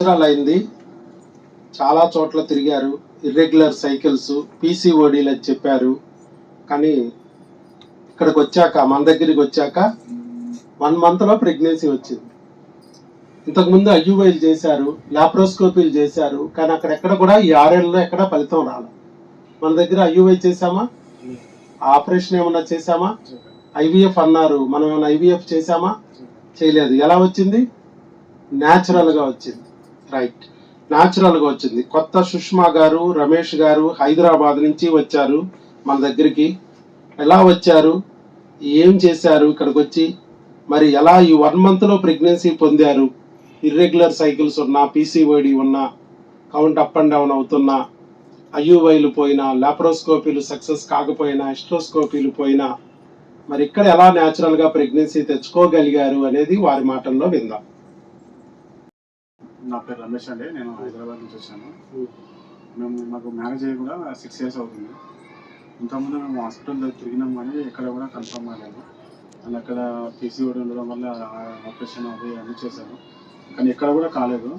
సంవత్సరాలు అయింది చాలా చోట్ల తిరిగారు. ఇర్రెగ్యులర్ సైకిల్స్ పీసీఓడీలు అని చెప్పారు. కానీ ఇక్కడికి వచ్చాక మన దగ్గరికి వచ్చాక వన్ మంత్లో ప్రెగ్నెన్సీ వచ్చింది. ఇంతకుముందు అయ్యూవైలు చేశారు లాప్రోస్కోపీలు చేశారు కానీ అక్కడెక్కడ కూడా ఈ ఆరేళ్ళలో ఎక్కడ ఫలితం రాలేదు మన దగ్గర అయ్యూవై చేశామా? ఆపరేషన్ ఏమన్నా చేశామా? ఐవీఎఫ్ అన్నారు. మనం ఏమైనా ఐవీఎఫ్ చేశామా? చేయలేదు. ఎలా వచ్చింది? న్యాచురల్గా వచ్చింది. రైట్ న్యాచురల్గా వచ్చింది. కొత్త సుష్మా గారు రమేష్ గారు హైదరాబాద్ నుంచి వచ్చారు మన దగ్గరికి. ఎలా వచ్చారు? ఏం చేశారు ఇక్కడికి వచ్చి మరి ఎలా ఈ వన్ మంత్లో ప్రెగ్నెన్సీ పొందారు? ఇర్రెగ్యులర్ సైకిల్స్ ఉన్నా పీసీఓడి ఉన్నా కౌంట్ అప్ అండ్ డౌన్ అవుతున్నా ఐయువైలు పోయినా లాప్రోస్కోపీలు సక్సెస్ కాకపోయినా ఎస్ట్రోస్కోపీలు పోయినా మరి ఇక్కడ ఎలా న్యాచురల్గా ప్రెగ్నెన్సీ తెచ్చుకోగలిగారు అనేది వారి మాటల్లో విందాం. నా పేరు రమేష్ అండి. నేను హైదరాబాద్ నుంచి వచ్చాను. మేము మాకు మ్యారేజ్ అయ్యి కూడా సిక్స్ ఇయర్స్ అవుతుంది. ఇంతకుముందు మేము హాస్పిటల్ తిరిగినాం కానీ ఎక్కడ కూడా కన్ఫర్మ్ అవ్వలేదు. అండ్ అక్కడ పీసీఓడి ఉండడం వల్ల ఆపరేషన్ అవి అన్నీ చేశాను కానీ ఎక్కడ కూడా కాలేదు.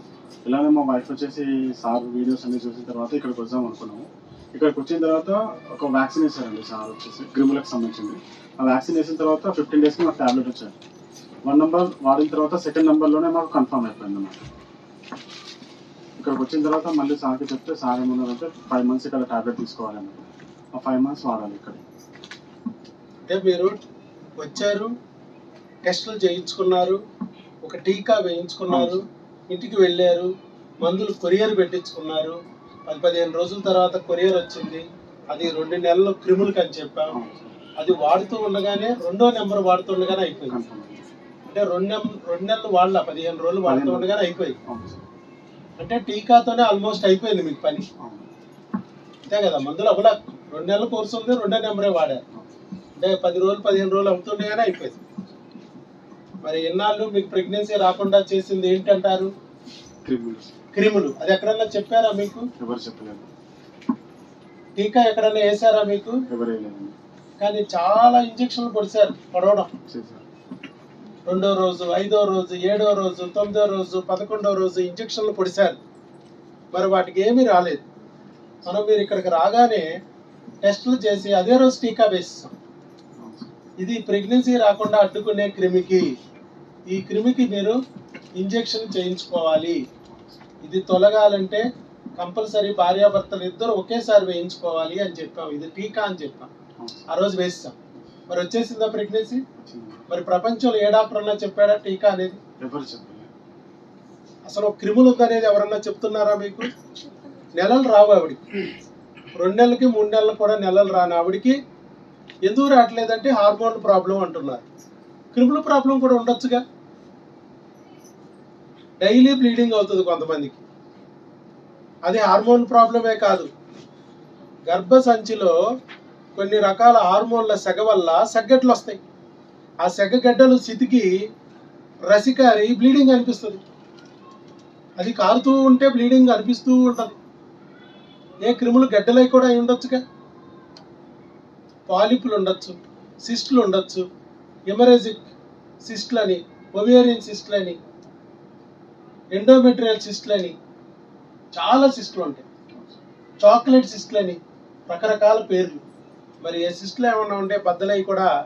ఇలానే మా వైఫ్ వచ్చేసి సార్ వీడియోస్ అన్ని చూసిన తర్వాత ఇక్కడికి వద్దాం అనుకున్నాము. ఇక్కడికి వచ్చిన తర్వాత ఒక వ్యాక్సిన్ వేశారండి సార్ వచ్చేసి గ్రిములకు సంబంధించింది. ఆ వ్యాక్సిన్ వేసిన తర్వాత ఫిఫ్టీన్ డేస్కి మాకు ట్యాబ్లెట్ వచ్చారు. వన్ నెంబర్ వాడిన తర్వాత సెకండ్ నెంబర్లోనే మాకు కన్ఫర్మ్ అయిపోయింది అన్నమాట. ఇక్కడికి వచ్చిన తర్వాత మళ్ళీ సార్కి చెప్తే సార్ ఏమన్నారంటే ఫైవ్ మంత్స్ ఇక్కడ టాబ్లెట్ తీసుకోవాలన్నారు ఆ ఫైవ్ మంత్స్ వాడాలి ఇక్కడ అంటే మీరు వచ్చారు టెస్టులు చేయించుకున్నారు ఒక టీకా వేయించుకున్నారు ఇంటికి వెళ్ళారు మందులు కొరియర్ పెట్టించుకున్నారు పది పదిహేను రోజుల తర్వాత కొరియర్ వచ్చింది అది రెండు నెలలు క్రిములకి అని చెప్పాం. అది వాడుతూ ఉండగానే రెండో నెంబర్ వాడుతూ ఉండగానే అయిపోయింది. అంటే రెండు రెండు నెలలు వాళ్ళ పదిహేను రోజులు వాడుతూ ఉండగానే అయిపోయింది. అంటే టీకాతోనే ఆల్మోస్ట్ అయిపోయింది మీకు పని. అంతే కదా మందులు అవ్వలే. రెండు నెలల కోర్సు ఉంది రెండో నెంబరే వాడారు. అంటే పది రోజులు పదిహేను రోజులు అవుతుండగానే అయిపోయింది. మరి ఎన్నాళ్ళు మీకు ప్రెగ్నెన్సీ రాకుండా చేసింది ఏంటంటారు? క్రిములు. అది ఎక్కడన్నా చెప్పారా మీకు? ఎవరు చెప్పలేదు. టీకా ఎక్కడన్నా వేసారా మీకు? ఎవరు కానీ చాలా ఇంజక్షన్లు పొడిచారు పొడవడం రెండో రోజు ఐదో రోజు ఏడో రోజు తొమ్మిదో రోజు పదకొండో రోజు ఇంజక్షన్లు పొడిచారు మరి వాటికి ఏమీ రాలేదు. మనం మీరు ఇక్కడికి రాగానే టెస్టులు చేసి అదే రోజు టీకా వేస్తాం ఇది ప్రెగ్నెన్సీ రాకుండా అడ్డుకునే క్రిమికి. ఈ క్రిమికి మీరు ఇంజెక్షన్ చేయించుకోవాలి. ఇది తొలగాలంటే కంపల్సరీ భార్యాభర్తలు ఇద్దరు ఒకేసారి వేయించుకోవాలి అని చెప్పాం. ఇది టీకా అని చెప్పాం. ఆ రోజు వేస్తాం మరి వచ్చేసిందా ప్రెగ్నెన్సీ. మరి ప్రపంచంలో ఏ డాక్టర్ అన్నా చెప్పాడా టీకా అనేది? అసలు క్రిములు ఉందనేది ఎవరన్నా చెప్తున్నారా మీకు? నెలలు రావు ఆవిడికి. రెండు నెలలకి మూడు నెలలు కూడా నెలలు రాని ఆవిడికి ఎందుకు రావట్లేదంటే హార్మోన్ ప్రాబ్లం అంటున్నారు. క్రిముల ప్రాబ్లం కూడా ఉండొచ్చుగా? డైలీ బ్లీడింగ్ అవుతుంది కొంతమందికి. అది హార్మోన్ ప్రాబ్లమే కాదు. గర్భసంచిలో కొన్ని రకాల హార్మోన్ల సెగ వల్ల సెగ్గట్లు వస్తాయి. ఆ సెగ్గడ్డలు సితికి రసికారి బ్లీడింగ్ అనిపిస్తుంది. అది కారుతూ ఉంటే బ్లీడింగ్ అనిపిస్తూ ఉంటుంది. ఏ క్రిములు గడ్డలై కూడా అయి ఉండొచ్చుగా? పాలిపులు ఉండొచ్చు సిస్టులు ఉండొచ్చు ఎమరేజిక్ సిస్ట్లని ఒవేరియన్ సిస్ట్లని ఎండోమెట్రియల్ సిస్ట్లని చాలా సిస్టులు ఉంటాయి. చాక్లెట్ సిస్టులని రకరకాల పేర్లు. మరి ఏ సిస్టులు ఏమన్నా ఉంటే బద్దలై కూడా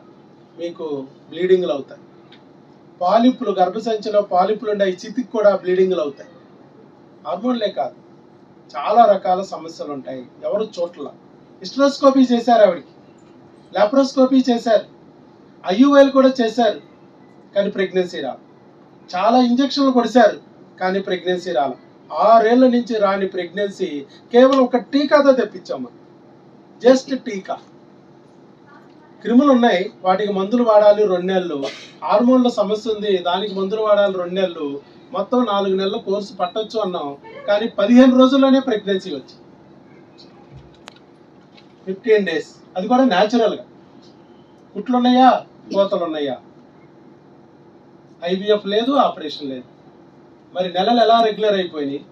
మీకు బ్లీడింగ్లు అవుతాయి. పాలిప్పులు గర్భసంచిలో పాలిప్పులు ఉండే చితికి కూడా బ్లీడింగ్లు అవుతాయి. హార్మోన్లే కాదు. చాలా రకాల సమస్యలు ఉంటాయి. ఎవరు చోట్ల హిస్ట్రోస్కోపీ చేశారు ఆవిడకి. లాప్రోస్కోపీ చేశారు. ఐయుఎల్ కూడా చేశారు. కానీ ప్రెగ్నెన్సీ రాదు చాలా ఇంజక్షన్లు కొడిశారు. కానీ ప్రెగ్నెన్సీ రాలి. ఆరేళ్ళ నుంచి రాని ప్రెగ్నెన్సీ కేవలం ఒక టీకాతో తెప్పించాము. జస్ట్ టీకా. క్రిములు ఉన్నాయి. వాటికి మందులు వాడాలి రెండు నెలలు. హార్మోన్ల సమస్య ఉంది. దానికి మందులు వాడాలి రెండు నెలలు. మొత్తం నాలుగు నెలల కోర్సు పట్టొచ్చు అన్నాం. కానీ పదిహేను రోజుల్లోనే ప్రెగ్నెన్సీ వచ్చి ఫిఫ్టీన్ డేస్. అది కూడా న్యాచురల్గా. కుట్లు ఉన్నాయా? కోతలు ఉన్నాయా? ఐవీఎఫ్ లేదు ఆపరేషన్ లేదు. మరి నెలలు ఎలా రెగ్యులర్ అయిపోయినాయి?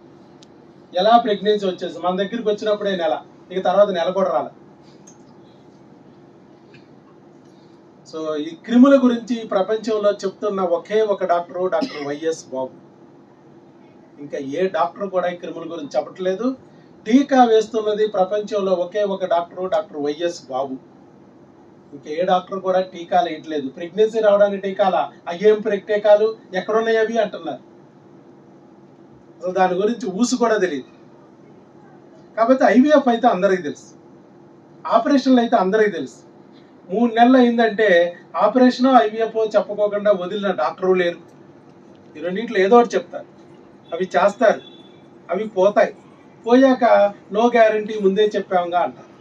ఎలా ప్రెగ్నెన్సీ వచ్చేసి మన దగ్గరికి వచ్చినప్పుడే నెల. ఇక తర్వాత నెల కూడా రాలే. సో ఈ క్రిముల గురించి ప్రపంచంలో చెప్తున్న ఒకే ఒక డాక్టరు డాక్టర్ వైఎస్ బాబు. ఇంకా ఏ డాక్టర్ కూడా ఈ క్రిముల గురించి చెప్పట్లేదు. టీకా వేస్తున్నది ప్రపంచంలో ఒకే ఒక డాక్టర్ డాక్టర్ వైఎస్ బాబు. ఇంకా ఏ డాక్టర్ కూడా టీకాలు వేయట్లేదు. ప్రెగ్నెన్సీ రావడానికి టీకాలా? అయ్యేం ప్రెగ్ టీకాలు ఎక్కడున్నాయి అవి అంటున్నారు. అసలు దాని గురించి ఊసు కూడా తెలియదు. కాబట్టి ఐవీఎఫ్ అయితే అందరికీ తెలుసు. ఆపరేషన్లు అయితే అందరికీ తెలుసు. మూడు నెలలు అయిందంటే ఆపరేషన్ ఐవీఎఫ్ చెప్పుకోకుండా వదిలిన డాక్టరు లేరు. ఈ రెండింటిలో ఏదో ఒకటి చెప్తారు. అవి చేస్తారు. అవి పోతాయి. పోయాక నో గ్యారంటీ ముందే చెప్పాముగా అంటారు.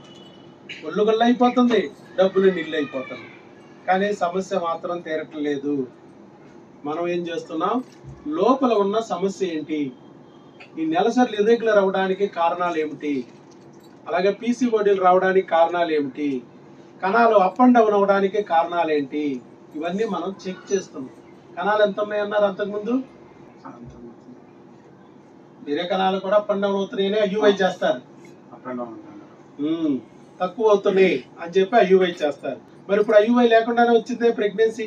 ఒళ్ళు గుల్ల అయిపోతుంది డబ్బులు నీళ్ళు అయిపోతుంది కానీ సమస్య మాత్రం తీరట్లేదు. మనం ఏం చేస్తున్నాం? లోపల ఉన్న సమస్య ఏంటి? ఈ నెలసరిలు ఇర్రెగ్యులర్ అవ్వడానికి కారణాలు ఏమిటి? అలాగే పీసీఓడీలు రావడానికి కారణాలు ఏమిటి? కణాలు అప్ అండ్ డౌన్ అవ్వడానికి కారణాలు ఏంటి ఇవన్నీ మనం చెక్ చేస్తున్నాం. కణాలు ఎంత ఉన్నాయి అన్నారు అంతకుముందు? వేరే కణాలు కూడా అప్ అండ్ డౌన్ అవుతున్నాయని అయ్యూవై చేస్తారు. అప్ అండ్ డౌన్ తక్కువ అవుతున్నాయి అని చెప్పి అయ్యూవై చేస్తారు. మరి ఇప్పుడు అయ్యూవై లేకుండానే వచ్చిందే ప్రెగ్నెన్సీ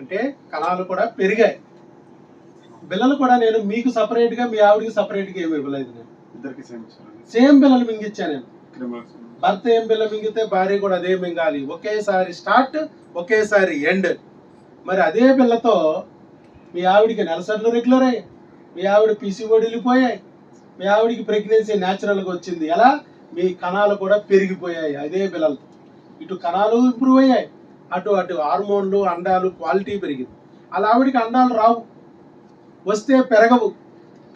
అంటే కణాలు కూడా పెరిగాయి. పిల్లలు కూడా నేను మీకు సపరేట్గా మీ ఆవిడకి సపరేట్గా ఏమి ఇవ్వలేదు నేను. ఇద్దరికి సేమ్ సేమ్ పిల్లలు మింగిచ్చా నేను. భర్త ఏం పిల్ల మింగితే భార్య కూడా అదే మింగాలి. ఒకేసారి స్టార్ట్ ఒకేసారి ఎండ్ మరి అదే పిల్లతో మీ ఆవిడికి నెలసర్లు రెగ్యులర్ అయ్యాయి. మీ ఆవిడ పిసి వెళ్ళిపోయాయి. మీ ఆవిడికి ప్రెగ్నెన్సీ న్యాచురల్గా వచ్చింది. ఎలా? మీ కణాలు కూడా పెరిగిపోయాయి అదే పిల్లలతో. ఇటు కణాలు ఇంప్రూవ్ అయ్యాయి. అటు అటు హార్మోన్లు అండాలు క్వాలిటీ పెరిగింది. అలా ఆవిడికి అండాలు రావు. వస్తే పెరగవు.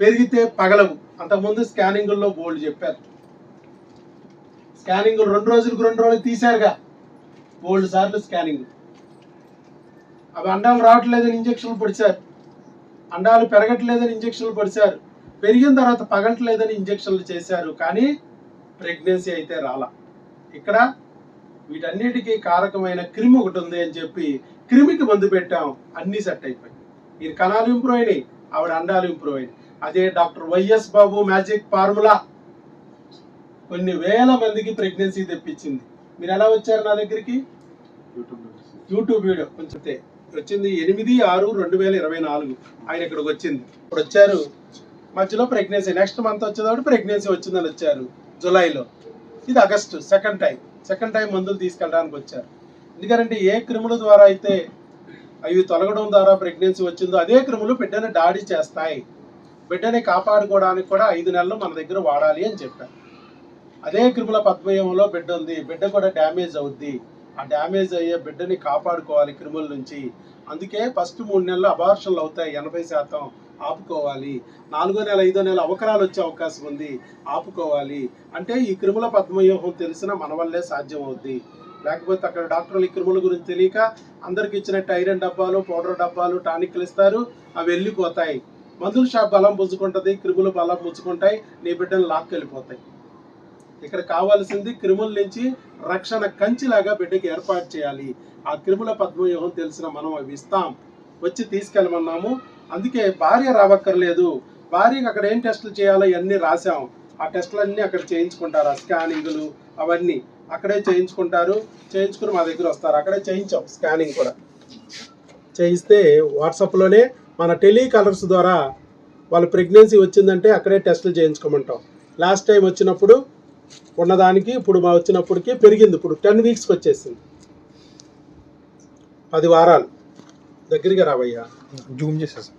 పెరిగితే పగలవు. అంతకుముందు స్కానింగుల్లో బోల్డ్ చెప్పారు. స్కానింగ్ రెండు రోజులకు రెండు రోజులు తీశారుగా. ఓల్డ్ సార్లు స్కానింగ్. అవి అండాలు రావట్లేదని ఇంజక్షన్లు పొడిచారు. అండాలు పెరగట్లేదని ఇంజక్షన్లు పొడిచారు. పెరిగిన తర్వాత పగలట్లేదని ఇంజక్షన్లు చేశారు. కానీ ప్రెగ్నెన్సీ అయితే రాలా. ఇక్కడ వీటన్నిటికీ కారకమైన క్రిమి ఒకటి ఉంది అని చెప్పి క్రిమికి మందు పెట్టాం. అన్ని సెట్ అయిపోయి మీరు కణాలు ఇంప్రూవ్ అయినాయి. ఆవిడ అండాలు ఇంప్రూవ్ అయినాయి. అదే doctor Y S Babu magic formula. కొన్ని వేల మందికి ప్రెగ్నెన్సీ తెప్పించింది. మీరు ఎలా వచ్చారు నా దగ్గరికి? YouTube video. కొంచెం వచ్చింది ఎనిమిది ఆరు రెండు వేల ఇరవై నాలుగు. ఆయన ఇక్కడికి వచ్చింది. ఇప్పుడు వచ్చారు. మధ్యలో ప్రెగ్నెన్సీ. నెక్స్ట్ మంత్ వచ్చేటప్పుడు ప్రెగ్నెన్సీ వచ్చిందని వచ్చారు. జూలైలో. ఇది August. Second time. Second time మందులు తీసుకెళ్ళడానికి వచ్చారు. ఎందుకంటే ఏ క్రిముల ద్వారా అయితే అవి తొలగడం ద్వారా ప్రెగ్నెన్సీ వచ్చిందో అదే క్రిములు బిడ్డని దాడి చేస్తాయి. బిడ్డని కాపాడుకోవడానికి కూడా ఐదు నెలలు మన దగ్గర వాడాలి అని చెప్పారు. అదే క్రిముల పద్మయంలో బిడ్డ ఉంది. బిడ్డ కూడా డ్యామేజ్ అవుద్ది. ఆ డ్యామేజ్ అయ్యే బిడ్డని కాపాడుకోవాలి క్రిముల నుంచి. అందుకే ఫస్ట్ మూడు నెలలు అబార్షన్లు అవుతాయి. ఎనభై శాతం ఆపుకోవాలి. నాలుగో నెల ఐదో నెల అవకరాలు వచ్చే అవకాశం ఉంది. ఆపుకోవాలి. అంటే ఈ క్రిముల పద్మవ్యూహం తెలిసిన మన వల్లే సాధ్యం అవుద్ది లేకపోతే అక్కడ డాక్టర్లు ఈ క్రిముల గురించి తెలియక అందరికి ఇచ్చినట్టు ఐరన్ డబ్బాలు పౌడర్ డబ్బాలు టానిక్లు ఇస్తారు. అవి వెళ్ళిపోతాయి. మందుల షాప్ బలం పుంజుకుంటది క్రిములు బలం పుంజుకుంటాయి నీ బిడ్డలు లాక్కెళ్ళిపోతాయి. ఇక్కడ కావాల్సింది క్రిముల నుంచి రక్షణ కంచిలాగా బిడ్డకి ఏర్పాటు చేయాలి. ఆ క్రిముల పద్మవ్యూహం తెలిసిన మనం అవి ఇస్తాం. వచ్చి తీసుకెళ్ళమన్నాము. అందుకే భార్య రావక్కర్లేదు. భార్యకి అక్కడ ఏం టెస్టులు చేయాలో ఇవన్నీ రాసాం ఆ టెస్టులన్నీ అక్కడ చేయించుకుంటారు. ఆ స్కానింగ్లు అవన్నీ అక్కడే చేయించుకుంటారు. చేయించుకుని మా దగ్గర వస్తారు. అక్కడే చేయించాం స్కానింగ్ కూడా. చేయిస్తే వాట్సాప్లోనే మన టెలికాలర్స్ ద్వారా వాళ్ళు ప్రెగ్నెన్సీ వచ్చిందంటే అక్కడే టెస్టులు చేయించుకోమంటాం. లాస్ట్ టైం వచ్చినప్పుడు ఉన్నదానికి ఇప్పుడు మా వచ్చినప్పటికి పెరిగింది. ఇప్పుడు టెన్ వీక్స్కి వచ్చేసింది. పది వారాలు. దగ్గరికి రావయ్యా. జూమ్ చేసేసా.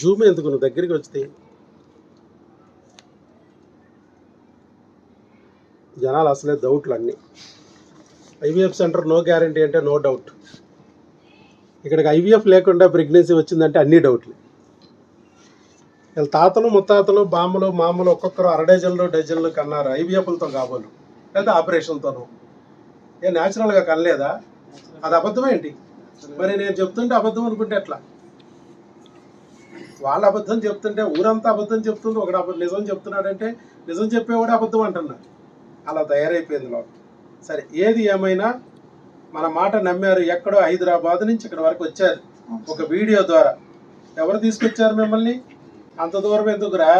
జూమ్ ఎందుకు? నువ్వు దగ్గరికి వస్తే. జనాలు అసలే డౌట్లు అన్నీ. ఐవీఎఫ్ సెంటర్ నో గ్యారంటీ అంటే నో డౌట్ ఇక్కడికి ఐవీఎఫ్ లేకుండా ప్రెగ్నెన్సీ వచ్చిందంటే అన్ని డౌట్లు వీళ్ళ తాతలు ముత్తాతలు బామ్మలు మామలు ఒక్కొక్కరు అర డజన్లు డజన్లు కన్నారు ఐవీఎఫ్లతో కాబోలు. లేదా ఆపరేషన్తోనూ. ఏ న్యాచురల్గా కనలేదా? అది అబద్ధమేంటి మరి నేను చెప్తుంటే అబద్ధం అనుకుంటే ఎట్లా? వాళ్ళ అబద్ధం చెప్తుంటే ఊరంతా అబద్ధం చెప్తుంది ఒకడు అబద్ధం నిజం చెప్తున్నాడంటే నిజం చెప్పేవాడు అబద్ధం అంటున్నాడు అలా తయారైపోయింది లోకం. సరే ఏది ఏమైనా మన మాట నమ్మారు ఎక్కడో హైదరాబాద్ నుంచి ఇక్కడ వరకు వచ్చారు. ఒక వీడియో ద్వారా. ఎవరు తీసుకొచ్చారు మిమ్మల్ని? అంత దూరం ఎందుకురా?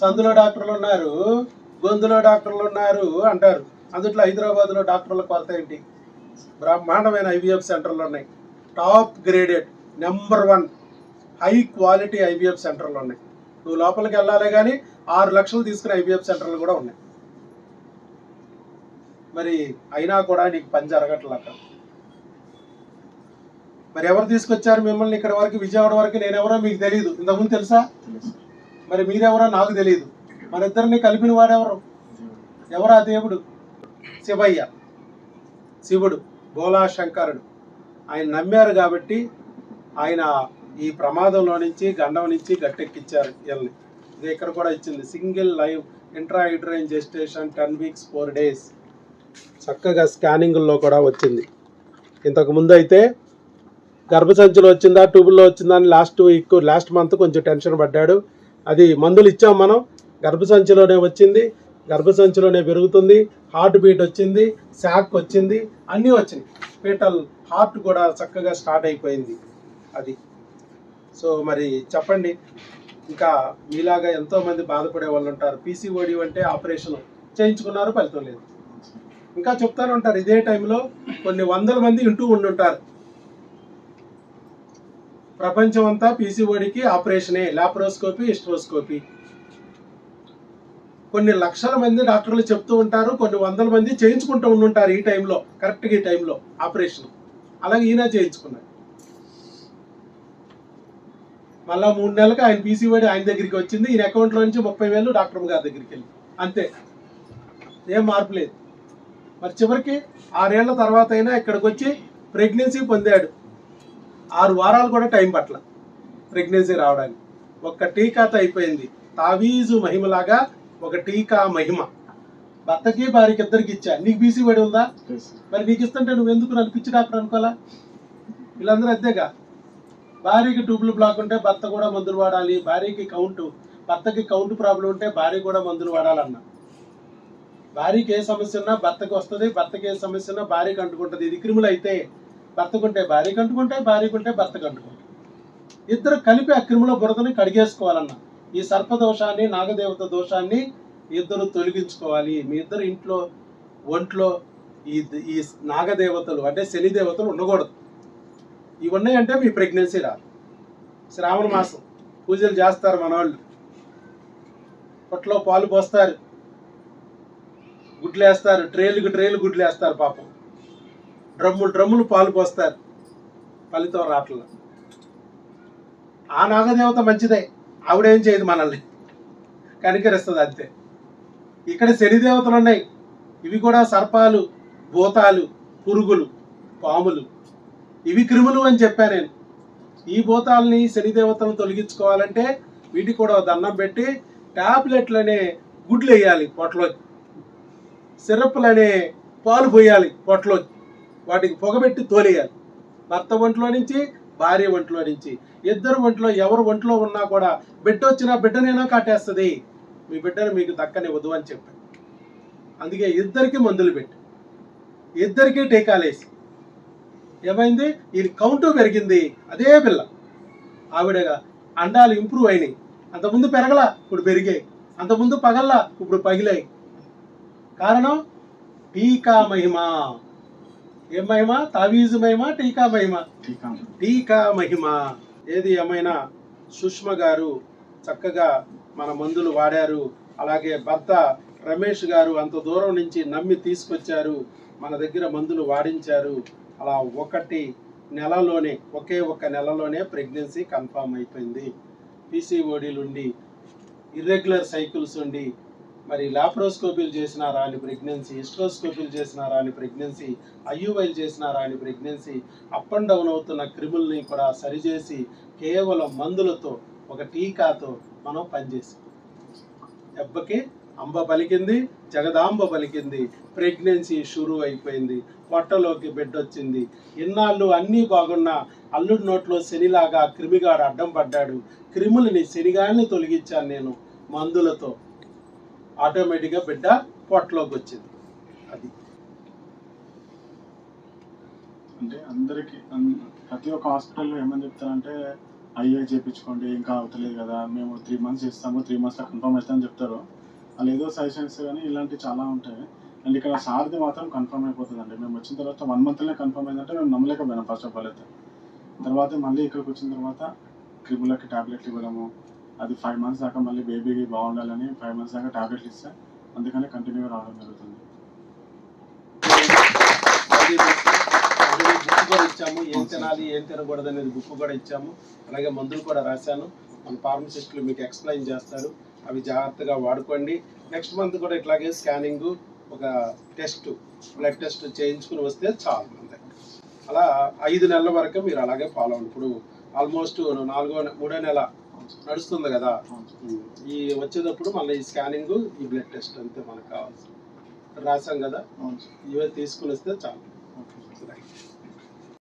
సందులో డాక్టర్లు ఉన్నారు గొంతులో డాక్టర్లు ఉన్నారు అంటారు. అందుట్లో హైదరాబాద్లో డాక్టర్ల కొరత ఏంటి? బ్రహ్మాండమైన ఐవీఎఫ్ సెంటర్లు ఉన్నాయి. Top graded number one high quality IVF సెంటర్లు ఉన్నాయి. నువ్వు లోపలికి వెళ్ళాలి కానీ ఆరు లక్షలు తీసుకునే ఐవీఎఫ్ సెంటర్లు కూడా ఉన్నాయి. మరి అయినా కూడా నీకు పని జరగట్లేదు అక్కడ. మరి ఎవరు తీసుకొచ్చారు మిమ్మల్ని ఇక్కడ వరకు? విజయవాడ వరకు నేనెవరో మీకు తెలియదు ఇంతకుముందు తెలుసా? మరి మీరెవరో నాకు తెలియదు మన ఇద్దరిని కలిపిన వాడెవరు? ఎవరా దేవుడు? శివయ్య. శివుడు బోలా శంకరుడు. ఆయన నమ్మారు కాబట్టి ఆయన ఈ ప్రమాదంలో నుంచి గండం నుంచి గట్టెక్కిచ్చారు వీళ్ళని. ఇది ఇక్కడ కూడా ఇచ్చింది. Single live intra uterine gestation ten weeks four days. చక్కగా స్కానింగ్లో కూడా వచ్చింది. ఇంతకు ముందు అయితే గర్భసంచులు వచ్చిందా ట్యూబుల్లో వచ్చిందా అని లాస్ట్ వీక్ లాస్ట్ మంత్ కొంచెం టెన్షన్ పడ్డాడు. అది మందులు ఇచ్చాం మనం. గర్భసంచిలోనే వచ్చింది. గర్భసంచిలోనే పెరుగుతుంది. హార్ట్ బీట్ వచ్చింది. శాక్ వచ్చింది. అన్నీ వచ్చినాయి. పీటల్ హార్ట్ కూడా చక్కగా స్టార్ట్ అయిపోయింది అది. సో మరి చెప్పండి. ఇంకా మీలాగా ఎంతోమంది బాధపడే వాళ్ళు ఉంటారు. పీసీఓడి అంటే ఆపరేషన్ చేయించుకున్నారు ఫలితం లేదు. ఇంకా చెప్తానే ఉంటారు. ఇదే టైంలో కొన్ని వందల మంది ఇంటూ ఉండుంటారు. ప్రపంచం అంతా పీసీఓడికి ఆపరేషనే లాప్రోస్కోపీ హిస్ట్రోస్కోపీ కొన్ని లక్షల మంది డాక్టర్లు చెప్తూ ఉంటారు కొన్ని వందల మంది చేయించుకుంటూ ఉండుంటారు ఈ టైంలో కరెక్ట్గా ఈ టైంలో ఆపరేషన్. అలాగే ఈయన చేయించుకున్నాడు మళ్ళా మూడు నెలలకు ఆయన పీసీఓడి ఆయన దగ్గరికి వచ్చింది ఈయన అకౌంట్లో నుంచి ముప్పై వేలు డాక్టర్ గారి దగ్గరికి వెళ్ళి. అంతే. ఏం మార్పు లేదు. మరి చివరికి ఆరేళ్ళ తర్వాత అయినా ఇక్కడికి వచ్చి ప్రెగ్నెన్సీ పొందాడు. ఆరు వారాలు కూడా టైం పట్ల ప్రెగ్నెన్సీ రావడానికి. ఒక్క టీకాతో అయిపోయింది. తావీజు మహిమలాగా ఒక టీకా మహిమ. భర్తకి భార్యకి ఇద్దరికి ఇచ్చా. నీకు బీసీ పడి ఉందా? మరి నీకు ఇస్తుంటే నువ్వు ఎందుకు నన్ను పిచ్చి డాక్టర్ అనుకోవాలా? వీళ్ళందరూ అంతేగా. భార్యకి ట్యూబ్లు బ్లాక్ ఉంటే భర్త కూడా మందులు వాడాలి. భార్యకి కౌంట్ భర్తకి కౌంట్ ప్రాబ్లం ఉంటే భార్య కూడా మందులు వాడాలన్నా. భార్యకి ఏ సమస్య ఉన్నా భర్తకి వస్తుంది. భర్తకి ఏ సమస్య ఉన్నా భార్యకి అంటుకుంటుంది. ఇది క్రిములు అయితే భర్తకుంటే భార్య కంటుకుంటే భార్య కంటే భర్త అంటుకుంటాయి ఇద్దరు కలిపి ఆ బురదని కడిగేసుకోవాలన్న ఈ సర్ప దోషాన్ని నాగదేవత దోషాన్ని ఇద్దరు తొలగించుకోవాలి. మీ ఇద్దరు ఇంట్లో ఒంట్లో ఈ ఈ నాగదేవతలు అంటే శని దేవతలు ఉండకూడదు. ఇవి ఉన్నాయంటే మీ ప్రెగ్నెన్సీ రాదు. శ్రావణ మాసం పూజలు చేస్తారు మన వాళ్ళు పొట్లో పాలు పోస్తారు. గుడ్లు వేస్తారు ట్రేలుకి ట్రేలు గుడ్లు వేస్తారు పాపం. డ్రమ్ములు డ్రమ్ములు పాలు పోస్తారు. ఫలితం రాట్ల. ఆ నాగదేవత మంచిదే. ఆవిడేం చేయదు మనల్ని. కనికరిస్తుంది అంతే. ఇక్కడ శనిదేవతలు ఉన్నాయి. ఇవి కూడా సర్పాలు భూతాలు పురుగులు పాములు. ఇవి క్రిములు అని చెప్పాను నేను. ఈ భూతాలని శనిదేవతలను తొలగించుకోవాలంటే వీటికి కూడా దండం పెట్టి ట్యాబ్లెట్లనే గుడ్లు వేయాలి పొట్టలోకి సిరప్లనే పాలు పోయాలి పొట్టలోకి వాటికి పొగబెట్టి తోలేయాలి. భర్త ఒంట్లో నుంచి భార్య ఒంట్లో నుంచి. ఇద్దరు ఒంట్లో ఎవరు ఒంట్లో ఉన్నా కూడా బిడ్డ వచ్చినా బిడ్డనైనా కాటేస్తుంది. మీ బిడ్డను మీకు దక్కనివ్వదు అని చెప్పాను అందుకే ఇద్దరికి మందులు పెట్టి. ఇద్దరికి టీకాలేసి ఏమైంది? ఇది కౌంటు పెరిగింది. అదే పిల్ల. ఆవిడగా అండాలు ఇంప్రూవ్ అయినాయి. అంతకుముందు పెరగలా ఇప్పుడు పెరిగాయి. అంతకుముందు పగల్లా ఇప్పుడు పగిలాయి. కారణం టీకా మహిమ. ఏం మహిమ తావీజు మహిమ టీకా మహిమ టీకా మహిమ ఏది ఏమైనా సుష్మ గారు చక్కగా మన మందులు వాడారు. అలాగే భర్త రమేష్ గారు అంత దూరం నుంచి నమ్మి తీసుకొచ్చారు. మన దగ్గర మందులు వాడించారు. అలా ఒకటి నెలలోనే ఒకే ఒక నెలలోనే ప్రెగ్నెన్సీ కన్ఫామ్ అయిపోయింది. పీసీఓడీలు ఉండి ఇర్రెగ్యులర్ సైకిల్స్ ఉండి మరి లాప్రోస్కోపీలు చేసిన రాని ప్రెగ్నెన్సీ హిస్ట్రోస్కోపీలు చేసిన రాని ప్రెగ్నెన్సీ ఐయువైలు చేసిన రాని ప్రెగ్నెన్సీ అప్ అండ్ డౌన్ అవుతున్న క్రిముల్ని కూడా సరిచేసి కేవలం మందులతో ఒక టీకాతో మనం పనిచేసాం దెబ్బకి అంబ పలికింది జగదాంబ పలికింది ప్రెగ్నెన్సీ షురూ అయిపోయింది పొట్టలోకి బిడ్డ వచ్చింది. ఇన్నాళ్ళు అన్నీ బాగున్నా అల్లుడి నోట్లో శనిలాగా క్రిమిగాడు అడ్డం పడ్డాడు. క్రిములని శనిగాల్ని తొలగించాను నేను మందులతో. ఆటోమేటిక్గా బిడ్డ పొట్టలోకి వచ్చింది. అది. అంటే అందరికి ప్రతి ఒక్క హాస్పిటల్లో ఏమని చెప్తారంటే ఐఏ చేయించుకోండి ఇంకా అవుతలేదు కదా మేము త్రీ మంత్స్ ఇస్తాము త్రీ మంత్స్లో కన్ఫర్మ్ అవుతుందని చెప్తారు. వాళ్ళు ఏదో సజెషన్స్ కానీ ఇలాంటివి చాలా ఉంటాయి. అండ్ ఇక్కడ సార్ది మాత్రం కన్ఫర్మ్ అయిపోతుంది అండి మేము వచ్చిన తర్వాత వన్ మంత్లోనే కన్ఫర్మ్ అయిందంటే మేము నమ్మలేకపోయినాం ఫస్ట్ ఆఫ్ ఆల్ అయితే. తర్వాత మళ్ళీ ఇక్కడికి వచ్చిన తర్వాత క్రిములకి ట్యాబ్లెట్లు ఇవ్వడము అది ఫైవ్ మంత్స్ దాకా మళ్ళీ బేబీకి బాగుండాలని ఫైవ్ మంత్స్ దాకా టాబ్లెట్లు ఇస్తే. అందుకని కంటిన్యూగా రావడం జరుగుతుంది. బుక్ కూడా ఇచ్చాము. ఏం తినాలి ఏం తినకూడదు అనేది బుక్ కూడా ఇచ్చాము. అలాగే మందులు కూడా రాశాను. మన ఫార్మసిస్టులు మీకు ఎక్స్ప్లెయిన్ చేస్తారు. అవి జాగ్రత్తగా వాడుకోండి. నెక్స్ట్ మంత్ కూడా ఇట్లాగే స్కానింగ్ ఒక టెస్ట్ బ్లడ్ టెస్ట్ చేయించుకుని వస్తే చాలు అంతే. అలా ఐదు నెలల వరకు మీరు అలాగే ఫాలో ఇప్పుడు ఆల్మోస్ట్ నాలుగో మూడో నెల నడుస్తుంది కదా. ఈ వచ్చేటప్పుడు మళ్ళీ ఈ స్కానింగ్ ఈ బ్లడ్ టెస్ట్ అంతే మనకు కావాల్సి రాసాం కదా. ఇవే తీసుకుని వస్తే చాలు